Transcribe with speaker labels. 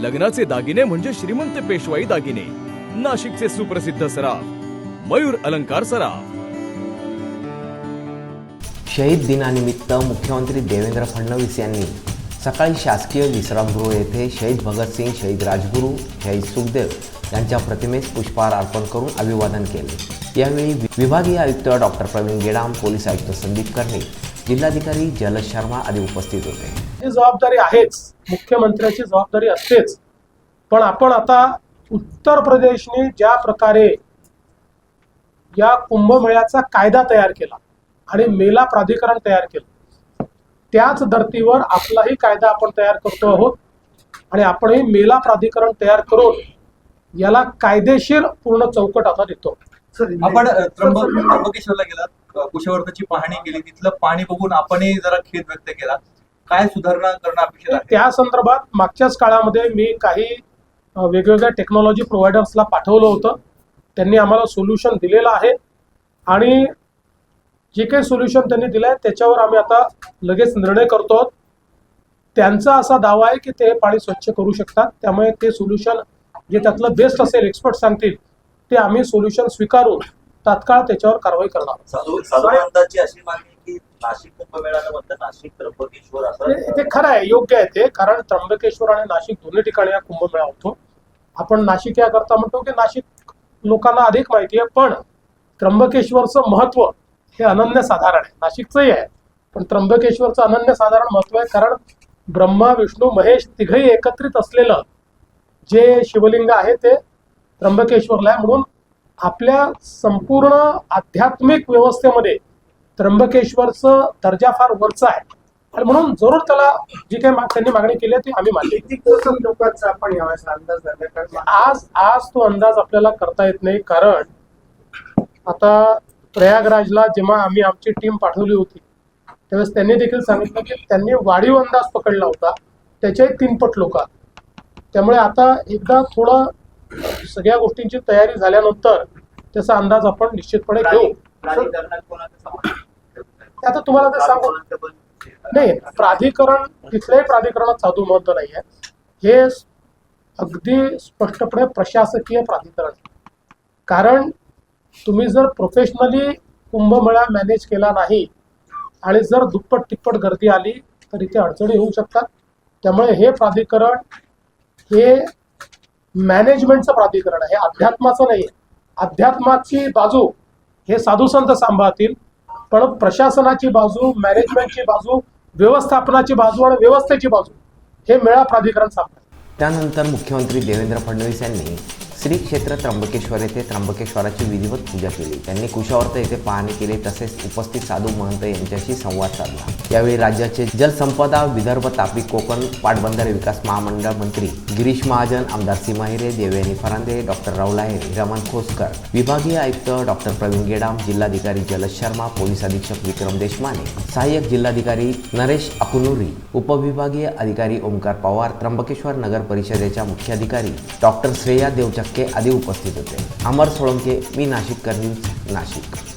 Speaker 1: लग्नाचे दागिने म्हणजे श्रीमंत पेशवाई दागिने. नाशिकचे सुप्रसिद्ध सराफ मयूर अलंकार सराफ.
Speaker 2: शहीद दिनानिमित्त मुख्यमंत्री देवेंद्र फडणवीस यांनी सकाळी शासकीय विश्रामगृह येथे शहीद भगतसिंग शहीद राजगुरू शहीद सुखदेव यांच्या प्रतिमेस पुष्पहार अर्पण करून अभिवादन केले. यावेळी विभागीय आयुक्त डॉक्टर प्रवीण गेडाम पोलीस आयुक्त संदीप कर्णिक जिल्हाधिकारी जलज शर्मा आदी उपस्थित होते.
Speaker 3: ही जबाबदारी आहेच. मुख्यमंत्र्याची जबाबदारी असतेच. पण आपण आता उत्तर प्रदेशने ज्या प्रकारे या कुंभमेळ्याचा कायदा तयार केला आणि मेला प्राधिकरण तयार केलं त्याच धर्तीवर आपलाही कायदा आपण तयार करतो आहोत आणि आपणही मेला प्राधिकरण तयार करून याला कायदेशीर पूर्ण चौकट आता देतो.
Speaker 4: आपण त्र्यंबकेश्वरला गेलात. कुशवर्धची पाहणी केली. तिथलं पाणी बघून आपणही जरा खेद व्यक्त केला. काय सुधारणा करणं अपेक्षित आहे?
Speaker 3: त्या संदर्भात मागच्याच काळामध्ये मी काही वेगवेगळ्या टेक्नॉलॉजी प्रोव्हायडर्सला पाठवलं होतं. त्यांनी आम्हाला सोल्युशन दिलेलं आहे. आणि जे काही सोल्युशन त्यांनी दिलं आहे त्याच्यावर आम्ही आता लगेच निर्णय करतो आहोत. त्यांचा असा दावा आहे की ते पाणी स्वच्छ करू शकतात. त्यामुळे ते सोल्युशन जे त्यातलं बेस्ट असेल एक्सपर्ट सांगतील ते आम्ही सोल्युशन स्वीकारून तात्काळ त्याच्यावर कारवाई करणार.
Speaker 5: नाशिक म्हणतात नाशिक त्र्यंबकेश्वर
Speaker 3: ते
Speaker 5: असं
Speaker 3: ते खरं आहे योग्य आहे ते कारण त्र्यंबकेश्वर आणि नाशिक दोन्ही ठिकाणी हा कुंभमेळा होतो. आपण नाशिक याकरता म्हणतो की नाशिक लोकांना अधिक माहिती आहे पण त्र्यंबकेश्वरचं महत्त्व हे अनन्यसाधारण आहे. नाशिकचंही आहे पण त्र्यंबकेश्वरचं अनन्यसाधारण महत्त्व आहे कारण ब्रह्मा विष्णू महेश तिघही एकत्रित असलेलं जे शिवलिंग आहे ते त्र्यंबकेश्वरला आहे म्हणून आपल्या संपूर्ण आध्यात्मिक व्यवस्थेमध्ये त्र्यंबकेश्वरचं दर्जा फार वरचा आहे. आणि म्हणून जरूर त्याला जी काही मा- त्यांनी मागणी केली आहे ती आम्ही मानली
Speaker 6: लोकांचा आपण यावेळेस अंदाज कारण
Speaker 3: आज आज तो अंदाज आपल्याला करता येत नाही कारण आता प्रयागराजला जेव्हा आम्ही आमची टीम पाठवली होती त्यावेळेस त्यांनी देखील सांगितलं की त्यांनी वाढीव अंदाज पकडला होता. त्याच्याही तीनपट लोक त्यामुळे आता एकदा थोडं सगळ्या गोष्टींची तयारी झाल्यानंतर त्याचा अंदाज आपण निश्चितपणे घेऊ. आता तुम्हाला ते सांगू नाही प्राधिकरण कुठल्याही प्राधिकरणात साधू महत्त्व नाही आहे हे अगदी स्पष्टपणे प्रशासकीय प्राधिकरण. कारण तुम्ही जर प्रोफेशनली कुंभमेळा मॅनेज केला नाही आणि जर दुप्पट तिप्पट गर्दी आली तर इथे अडचणी होऊ शकतात. त्यामुळे हे प्राधिकरण हे मॅनेजमेंटचं प्राधिकरण आहे अध्यात्माचं नाही. आहे अध्यात्माची बाजू हे साधू संत सांभाळतील पण प्रशासनाची बाजू मॅनेजमेंटची बाजू व्यवस्थापनाची बाजू आणि व्यवस्थेची बाजू हे मेळा प्राधिकरण सांभाळ
Speaker 2: त्यानंतर मुख्यमंत्री देवेंद्र फडणवीस यांनी श्री क्षेत्र त्र्यंबकेश्वर येथे त्र्यंबकेश्वराची विधिवत पूजा केली. त्यांनी कुशावर्त येथे पाहणी केली तसेच उपस्थित साधू महंत यांच्याशी संवाद साधला. यावेळी राज्याचे जलसंपदा विदर्भ तापी कोकण पाटबंधारे विकास महामंडळ मंत्री गिरीश महाजन आमदार सीमा हिरे देवयानी फरांदे डॉक्टर राहुल आहेर रमण खोसकर. विभागीय आयुक्त डॉक्टर प्रवीण गेडाम जिल्हाधिकारी जलज शर्मा पोलीस अधीक्षक विक्रम देशमाने सहाय्यक जिल्हाधिकारी नरेश अकुनुरी उपविभागीय अधिकारी ओमकार पवार त्र्यंबकेश्वर नगर परिषदेच्या मुख्याधिकारी डॉक्टर श्रेया देवचक्के आदी उपस्थित होते. अमर सोळंके मी नाशिक न्यूज नाशिक.